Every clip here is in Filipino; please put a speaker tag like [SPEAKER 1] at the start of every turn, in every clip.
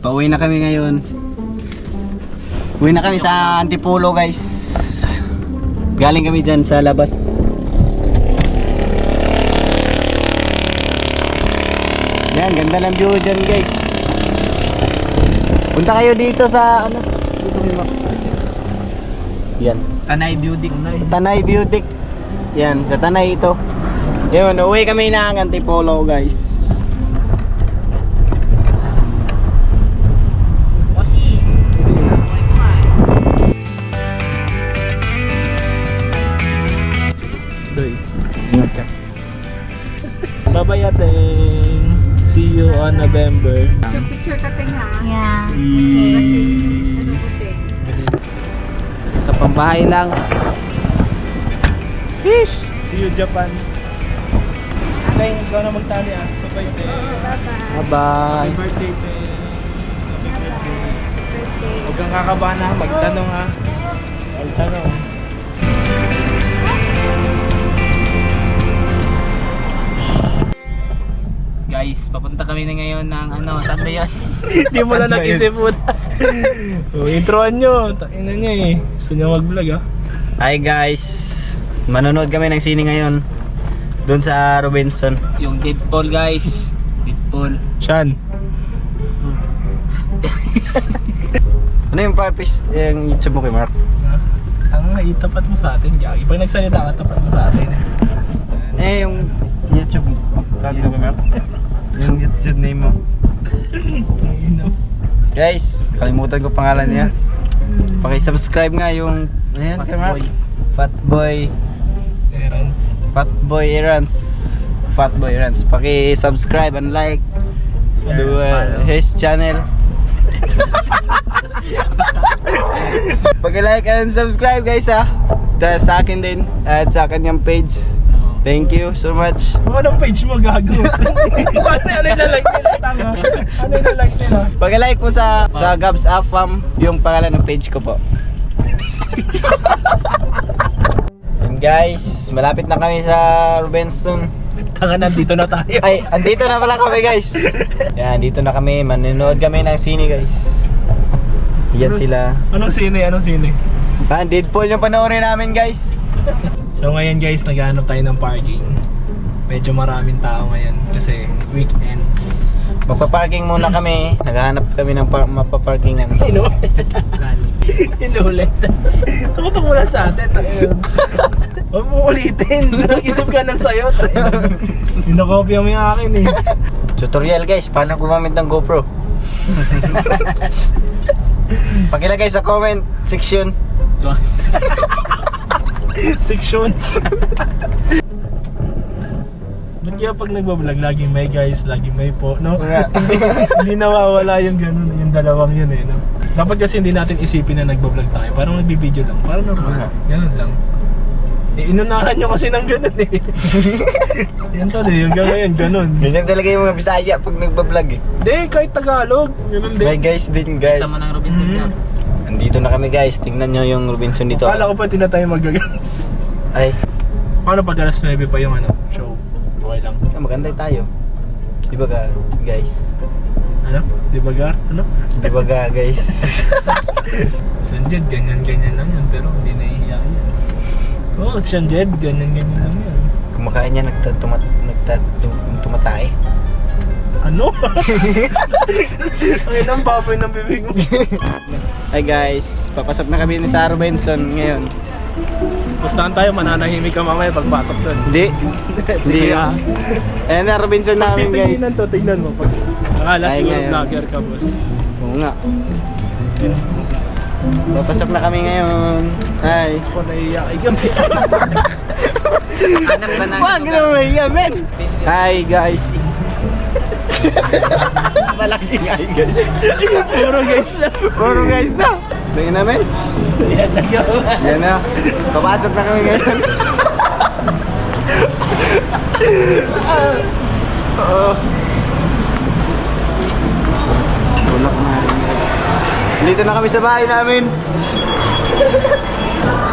[SPEAKER 1] pauwi na kami ngayon. Uwi na kami sa Antipolo guys. Galing kami dyan sa labas. Yan, ganda ng view dyan guys. Punta kayo dito sa ano? Dito kayo. Yan.
[SPEAKER 2] Tanay Beauty.
[SPEAKER 1] Tanay Beauty. Yan, sa Tanay ito. Yun, uwi kami ng Antipolo guys.
[SPEAKER 2] 1 November.
[SPEAKER 3] Picture-picture ka ting ha?
[SPEAKER 4] Yeah.
[SPEAKER 3] Sa
[SPEAKER 1] pambahay lang.
[SPEAKER 2] Sheesh! See you, Japan. Tay, ikaw na magtali ah. Sabay tayo.
[SPEAKER 3] Bye-bye.
[SPEAKER 2] Happy birthday, Tay. Happy birthday. Huwag kang kakabahan ha. Magtanong ha. Magtanong.
[SPEAKER 1] Guys, papunta kami na ngayon ng ano, saan ba yun?
[SPEAKER 2] Hindi mo na
[SPEAKER 1] ba yun?
[SPEAKER 2] nag-isipon. oh, introan nyo. Taina nyo eh. Gusto nyo mag-vlog ah.
[SPEAKER 1] Hi guys, manonood kami ng sine ngayon. Doon sa Robinson.
[SPEAKER 5] Yung Deadpool guys. Deadpool.
[SPEAKER 2] Sean.
[SPEAKER 1] Ano yung purpose yung YouTube mo kay Mark?
[SPEAKER 2] Ang itapat mo sa atin, Jackie. Pag nagsalita ka, tapat mo sa atin.
[SPEAKER 1] Eh, yung YouTube kagin mo kay Mark? Yung YouTube name mo. Guys, kalimutan ko pangalan niya. Paki-subscribe nga yung ayan Mark. Fatboy
[SPEAKER 2] Errands.
[SPEAKER 1] Fatboy Errands. Fatboy Errands. Paki-subscribe and like do uh, his channel. Pag-like and subscribe guys ha. Dahil sa akin din at sa kanyang page. Thank you so much.
[SPEAKER 2] Anong page mo gago? ano ano yung like nila? Tama. Ano yung like nila?
[SPEAKER 1] Pag-like po sa sa Gabs Afam yung pangalan ng page ko po. And guys, malapit na kami sa Robinson.
[SPEAKER 2] Tanga nandito na tayo.
[SPEAKER 1] Ay, andito na pala kami guys. Yan, dito na kami. Manonood kami ng sine guys. Yan sila.
[SPEAKER 2] Anong sine? Anong sine?
[SPEAKER 1] Ah, Deadpool yung panoorin namin guys.
[SPEAKER 2] So ngayon guys, naghahanap tayo ng parking. Medyo maraming tao ngayon kasi weekends.
[SPEAKER 1] Magpa-parking muna kami. Naghahanap kami ng pa- mapaparkingan.
[SPEAKER 2] Inulit. Inulit. Tumatok mo lang sa atin. Huwag mo ulitin. Nag-isip ka ng sayo. tayo. Pinakopya mo yung akin eh.
[SPEAKER 1] Tutorial guys, paano gumamit ng GoPro. Pakilagay sa comment section.
[SPEAKER 2] Section. Ba't kaya pag nagbablog, laging may guys, laging may po, no? Hindi, nawawala yung ganun, yung dalawang yun eh, no? Dapat kasi hindi natin isipin na nagbablog tayo, parang nagbibideo lang, parang normal, ganun lang. Eh, inunahan nyo kasi ng ganun eh. yan to eh, yung ngayon, ganun.
[SPEAKER 1] Ganyan talaga yung mga Bisaya pag nagbablog eh.
[SPEAKER 2] Hindi, kahit Tagalog, ganun
[SPEAKER 1] May
[SPEAKER 2] din.
[SPEAKER 1] guys din guys.
[SPEAKER 5] Tama ng Robinson
[SPEAKER 2] Mhm.
[SPEAKER 5] Niya.
[SPEAKER 1] Andito na kami guys. Tingnan nyo yung Robinson dito.
[SPEAKER 2] Akala ko pa di na tayo magagas.
[SPEAKER 1] Ay,
[SPEAKER 2] Paano pag alas 9 pa yung ano, show? Okay lang.
[SPEAKER 1] ah, maganda tayo. Di ba ga, guys?
[SPEAKER 2] Ano? Di ba gar? Ano?
[SPEAKER 1] Di ba ga, guys?
[SPEAKER 2] Sanjed, ganyan-ganyan lang yan, pero hindi nahihiya yan. Oo, oh, Sanjed, ganyan-ganyan lang yan.
[SPEAKER 1] Kumakain niya nagtatumat, nagtatumatay.
[SPEAKER 2] Ano? Ay, nang baboy ng bibig mo.
[SPEAKER 1] Hi guys, papasok na kami ni sa Robinson ngayon.
[SPEAKER 2] Pustahan tayo, mananahimik ka mamaya pagpasok doon.
[SPEAKER 1] Hindi. Hindi.
[SPEAKER 2] Ah.
[SPEAKER 1] Ayan na Robinson namin guys.
[SPEAKER 2] Titingnan to, tingnan mo. Pag... Akala
[SPEAKER 1] Ay,
[SPEAKER 2] siguro
[SPEAKER 1] ngayon.
[SPEAKER 2] vlogger ka, boss.
[SPEAKER 1] Oo nga. Papasok na kami ngayon. Hi.
[SPEAKER 2] Ako nahihiya kay gabi.
[SPEAKER 5] Anak ba ng
[SPEAKER 1] Wag na mahiya, men. Hi guys. Malaking hi guys.
[SPEAKER 2] Puro guys na.
[SPEAKER 1] Puro guys na. Tingnan namin.
[SPEAKER 2] Yan, nagawa.
[SPEAKER 1] Yan na. Papasok na kami ngayon. Oo. Tulak na. Dito na kami sa bahay namin.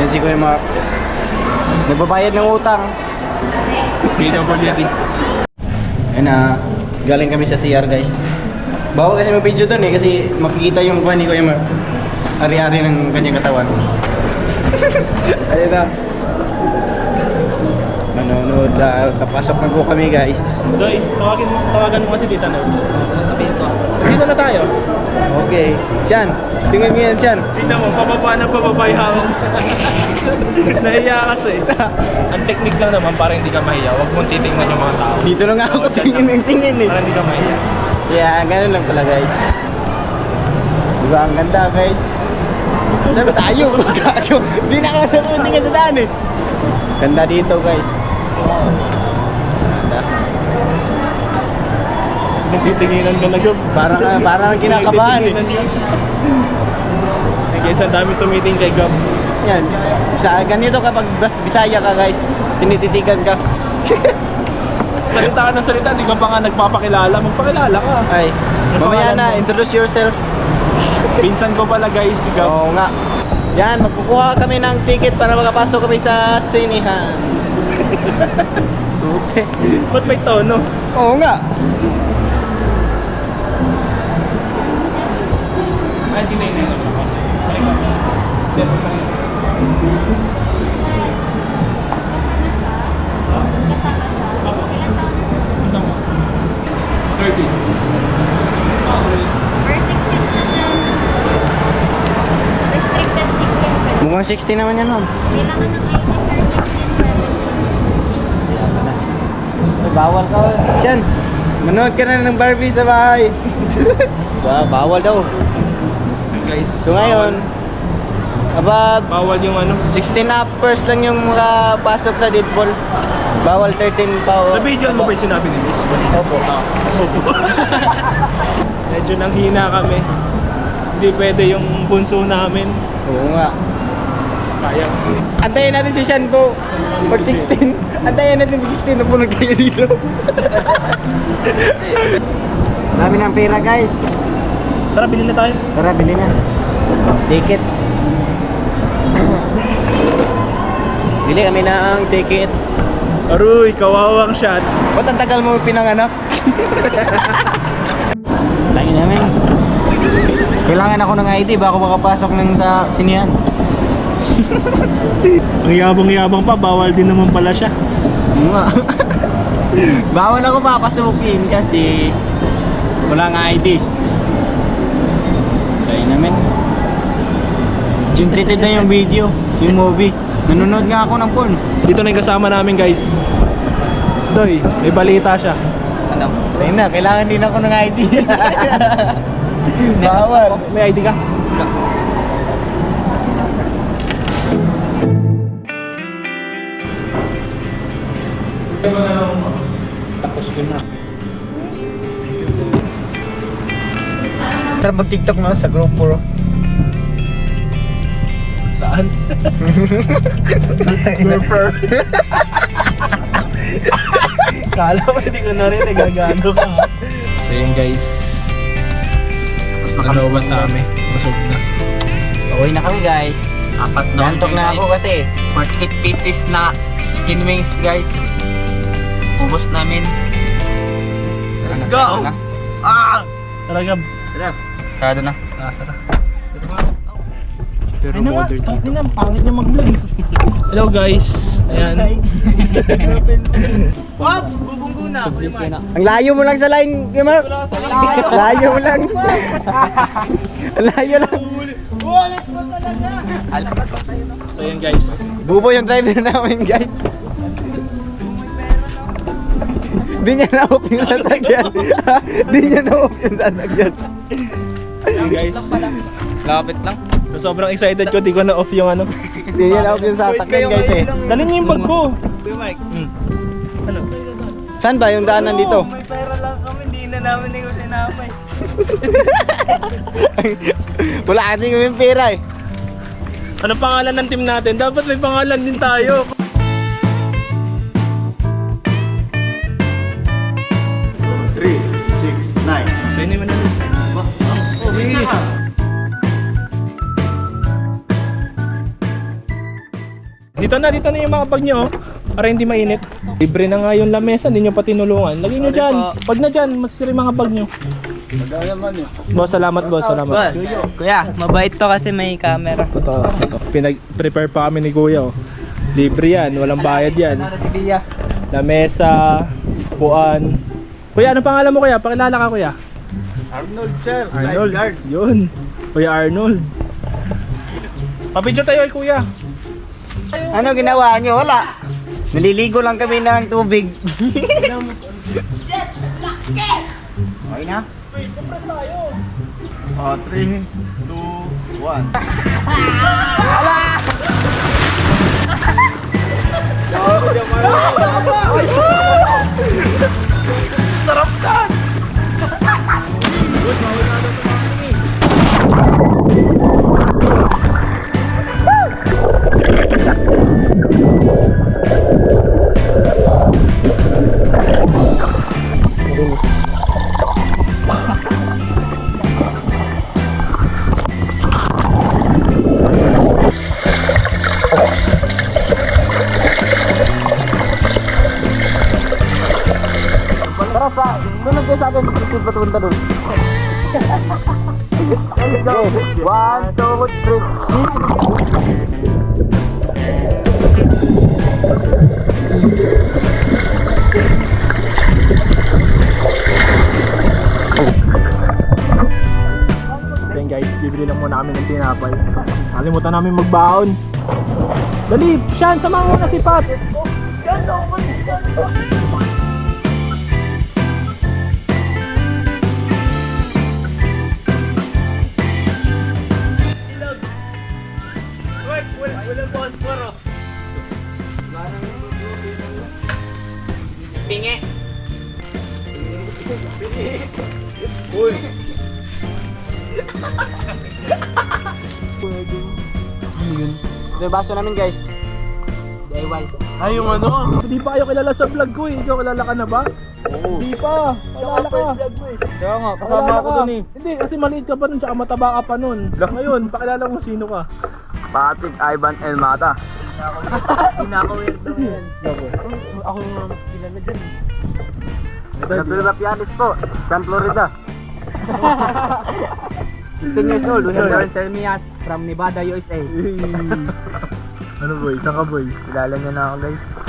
[SPEAKER 1] Yan si Kuya Mark. Nagbabayad ng utang.
[SPEAKER 2] PWD.
[SPEAKER 1] Ayun na, galing kami sa CR guys. Bawal kasi mag-video doon eh, kasi makikita yung kuha ni Kuya Mark. Ari-ari ng kanyang katawan. Ayun na. Manonood na, kapasok na po kami guys.
[SPEAKER 2] Doy, tawagin tawagan mo kasi Nerves.
[SPEAKER 5] Ano sabihin ko?
[SPEAKER 2] Dito na tayo.
[SPEAKER 1] Okay. Siyan, tingnan mo yan Siyan.
[SPEAKER 2] Tingnan mo, pababa na pababa yung hawak. Nahiya kasi. Ang technique lang naman para hindi ka mahiya. Huwag mong titingnan yung mga tao.
[SPEAKER 1] Dito lang ako tingin ng tingin eh.
[SPEAKER 2] Para hindi ka mahiya.
[SPEAKER 1] Yeah, ganun lang pala guys. Diba, ang ganda guys. Sabi tayo, wala tayo. Hindi na kaya tumingin sa daan eh. Ganda dito guys. Ganda.
[SPEAKER 2] Nagtitinginan ka na Gob.
[SPEAKER 1] Parang, ah, parang kinakabahan eh.
[SPEAKER 2] Nagtitinginan ka. Guys, ang dami tumiting kay Gob.
[SPEAKER 1] Yan. Sa ganito kapag bas Bisaya ka guys, tinititigan ka.
[SPEAKER 2] Salita ka ng salita, hindi ka pa nga nagpapakilala. Magpakilala ka.
[SPEAKER 1] Ay, mamaya na, introduce yourself.
[SPEAKER 2] Pinsan ko pala guys, si Gob.
[SPEAKER 1] Oo nga. Yan, magkukuha kami ng ticket para makapasok kami sa sinihan. Sute.
[SPEAKER 2] Ba't may tono?
[SPEAKER 1] Oo nga.
[SPEAKER 2] Ay, hindi na yun. Balik ka. Balik ka. Ito mo. 30.
[SPEAKER 3] Restricted 16
[SPEAKER 1] Mukhang 60 naman yan, ma'am.
[SPEAKER 3] Kailangan ng ID sir 16,
[SPEAKER 1] Ay, bawal ka. Siyan, manood ka na ng Barbie sa bahay. ba, bawal daw.
[SPEAKER 2] Guys,
[SPEAKER 1] So ngayon, aba,
[SPEAKER 2] bawal yung ano.
[SPEAKER 1] 16 uppers lang yung makapasok sa Deadpool. Bawal 13 pa.
[SPEAKER 2] Sa video mo ba yung sinabi ni Miss?
[SPEAKER 1] Opo.
[SPEAKER 2] Ah, opo. Medyo nang hina kami. Hindi pwede yung bunso namin.
[SPEAKER 1] Oo nga.
[SPEAKER 2] Kaya.
[SPEAKER 1] Antayin natin si Sean po. Pag 16. Antayin natin pag 16 na po kayo dito. Dami ng pera guys.
[SPEAKER 2] Tara, bilhin na tayo.
[SPEAKER 1] Tara, bili na. Ticket. Bili kami ng ticket.
[SPEAKER 2] Aruy, kawawang shot.
[SPEAKER 1] Ba't ang tagal mo pinanganak? Lagi namin. Kailangan ako ng ID ba ako makapasok ng sa sinihan?
[SPEAKER 2] Ang yabang-yabang pa, bawal din naman pala siya.
[SPEAKER 1] Bawal ako papasukin kasi wala nga ID. Kaya namin. Generated na yung video, yung movie. Nanonood nga ako ng porn.
[SPEAKER 2] Dito na yung kasama namin guys. Doy, may balita siya.
[SPEAKER 1] Ano? Ayun na, kailangan din ako ng ID. Bawal.
[SPEAKER 2] May ID ka?
[SPEAKER 1] Tapos ko na. Tara mag-tiktok na sa group 4.
[SPEAKER 2] Saan? Surfer. Kala mo hindi ko narinig, gagano ka. So yun guys. Nanobat na kami. Busog na.
[SPEAKER 1] Uwi na kami guys.
[SPEAKER 5] Apat na
[SPEAKER 1] Gantok
[SPEAKER 5] order,
[SPEAKER 1] na ako kasi.
[SPEAKER 5] 48 pieces na chicken wings guys. Ubos namin. Let's go! Ah!
[SPEAKER 2] Talaga.
[SPEAKER 5] Sarado na.
[SPEAKER 2] Nasa na.
[SPEAKER 1] Pero
[SPEAKER 2] Ay na nga, ay na, pangit niya mag-vlog. Hello guys. Ayan. Wap! Bubunggo na.
[SPEAKER 1] Ang layo mo lang sa line, Gamer. Layo mo lang. Ang layo lang.
[SPEAKER 2] So yun guys.
[SPEAKER 1] Bubo yung driver namin, guys. Di niya na-off yung sasakyan. Di niya na-off yung sasakyan.
[SPEAKER 2] Yun guys.
[SPEAKER 5] Lapit lang.
[SPEAKER 2] So, sobrang excited ko. Di ko na-off yung ano.
[SPEAKER 1] Di niya na-off yung sasakyan, guys eh.
[SPEAKER 2] Dalhin niyo yung bag ko. Kuya Mike. Hmm. Ano?
[SPEAKER 1] Saan ba yung daanan dito?
[SPEAKER 2] May pera lang kami. Hindi na namin yung sinamay.
[SPEAKER 1] Wala kasi kami pera eh.
[SPEAKER 2] Anong pangalan ng team natin? Dapat may pangalan din tayo.
[SPEAKER 1] Three, six, nine.
[SPEAKER 2] Yun naman Dito na, dito na yung mga bag nyo. oh. Para hindi mainit. Libre na nga yung lamesa, hindi nyo pa tinulungan. Lagay nyo dyan. Pag na dyan, masira yung mga bag nyo. Boss, salamat boss, salamat.
[SPEAKER 5] Kuya, mabait to kasi may camera.
[SPEAKER 2] Totoo, totoo. Pinag-prepare pa kami ni Kuya. Oh. Libre yan, walang bayad yan.
[SPEAKER 5] Bia.
[SPEAKER 2] Lamesa, puan. Kuya, ano pangalan mo kuya? Pakilala ka kuya.
[SPEAKER 1] Arnold, sir.
[SPEAKER 2] Arnold.
[SPEAKER 1] Lifeguard.
[SPEAKER 2] Yun. Kuya Arnold. Papicture tayo kay kuya.
[SPEAKER 1] Ano ginawa nyo? Wala. Naliligo lang kami ng tubig. okay na? Oh, 3, 2, 1. Tara sa, sunod kayo sa akin, susunod patunta doon. Go! One, two, three.
[SPEAKER 2] Then guys, bibili lang muna kami ng tinapay. Kalimutan namin magbaon. Dali, Sean, sama mo na si Pat.
[SPEAKER 5] Pingi.
[SPEAKER 1] Ito yung baso namin guys.
[SPEAKER 5] DIY.
[SPEAKER 2] Ay, yung ano? Hindi pa kayo kilala sa vlog ko eh. Ikaw kilala ka na ba? Oo. Hindi pa. Kilala ka.
[SPEAKER 5] Kaya nga,
[SPEAKER 2] Kilala ka. Hindi, kasi maliit ka pa nun, tsaka mataba ka pa nun. Ngayon, pakilala mo sino ka.
[SPEAKER 1] Patrick Ivan El Mata.
[SPEAKER 5] Pinaka-weird daw yan.
[SPEAKER 2] Ako nga kilala dyan.
[SPEAKER 1] Gabriela Pianis po, San Florida.
[SPEAKER 5] 16 years old, have Lawrence Hermias from Nevada, USA.
[SPEAKER 2] ano boy? Saan ka boy?
[SPEAKER 5] Kilala niyo na ako guys.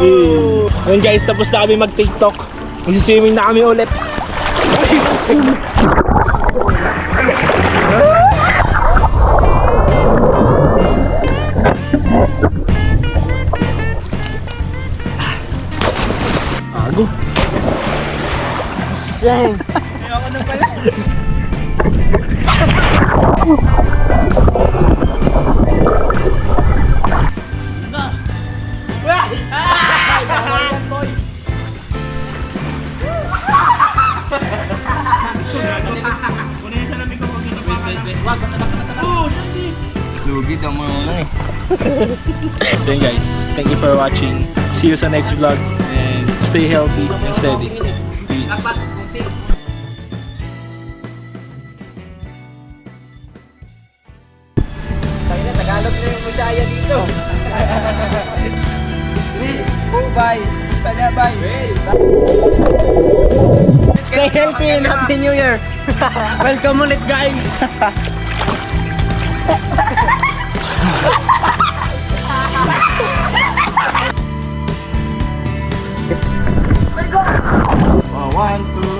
[SPEAKER 2] Yo! Ngayon guys, tapos na kami mag-tiktok. Magsiswimming na kami ulit. Ago.
[SPEAKER 5] Lugi daw mo ano eh.
[SPEAKER 2] Then guys, thank you for watching. See you sa next vlog and stay healthy and steady. Peace.
[SPEAKER 1] Na, Tagalog na yung Bisaya dito. oh, bye. Basta na, bye. Stay healthy and Happy New Year.
[SPEAKER 5] Welcome ulit guys! Oh, one, two.